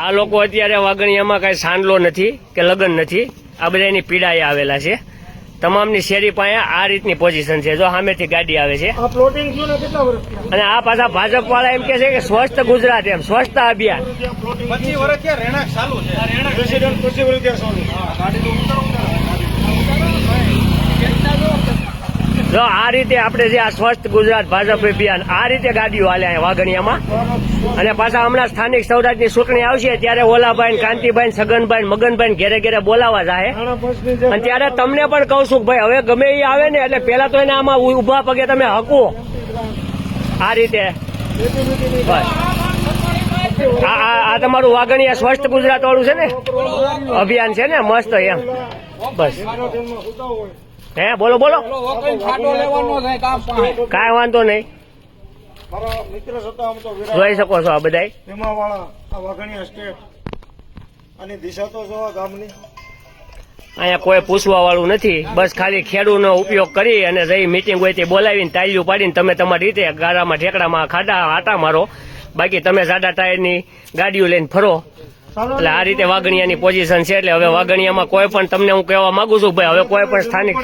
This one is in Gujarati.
આ લોકો અત્યારે વાગણિયામાં કઈ સાંડલો નથી કે લગ્ન નથી. આ બધા એની પીડાએ આવેલા છે. તમામની શેરી પાસે આ રીતની પોઝિશન છે. જો સામેથી ગાડી આવે છે? અને આ પાછા ભાજપ વાળા એમ કે છે કે સ્વસ્થ ગુજરાત એમ સ્વચ્છતા અભિયાન. જો આ રીતે આપણે જે આ સ્વસ્થ ગુજરાત ભાજપ અભિયાન, આ રીતે ગાડીઓ હાલ્યા વાઘણીયામાં. અને પાછા હમણાં સ્થાનિક સ્વરાજની ચૂંટણી આવશે, ત્યારે ઓલાભાઈ કાંતિભાઈ છગનભાઈ મગનભાઈ ઘેરે ઘેરે બોલાવા જાય અને ત્યારે તમને પણ કહું છું ભાઈ, હવે ગમે એ આવે ને, એટલે પેલા તો એને આમાં ઊભા પગે તમે હકો આ રીતે. આ તમારું વાગણિયા સ્વસ્થ ગુજરાત વાળું છે ને? અભિયાન છે ને, મસ્ત એમ. બસ. હે બોલો બોલો. કાંઈ વાંધો નહીં. જોઈ શકો છો આ બધાય. ભીમાવાળા આ વાઘણિયા સ્ટેટ આની દિશા તો જોવા ગામની. અહીંયા કોઈ પૂછવા વાળું નથી. બસ ખાલી ખેડૂનો ઉપયોગ કરી અને જઈ મીટિંગ હોય તે બોલાવીને તાલ્યું પાડીને તમે તમારી રીતે ગારામાં ઠેકડામાં ખાડા આટા મારો. બાકી તમે સાડા ટાયરની ગાડીઓ લઈને ફરો. એટલે આ રીતે વાગણિયાની પોઝિશન છે એટલે હવે વાગણિયામાં કોઈ પણ તમને હું કહેવા માંગુ છું ભાઈ હવે કોઈ પણ સ્થાનિક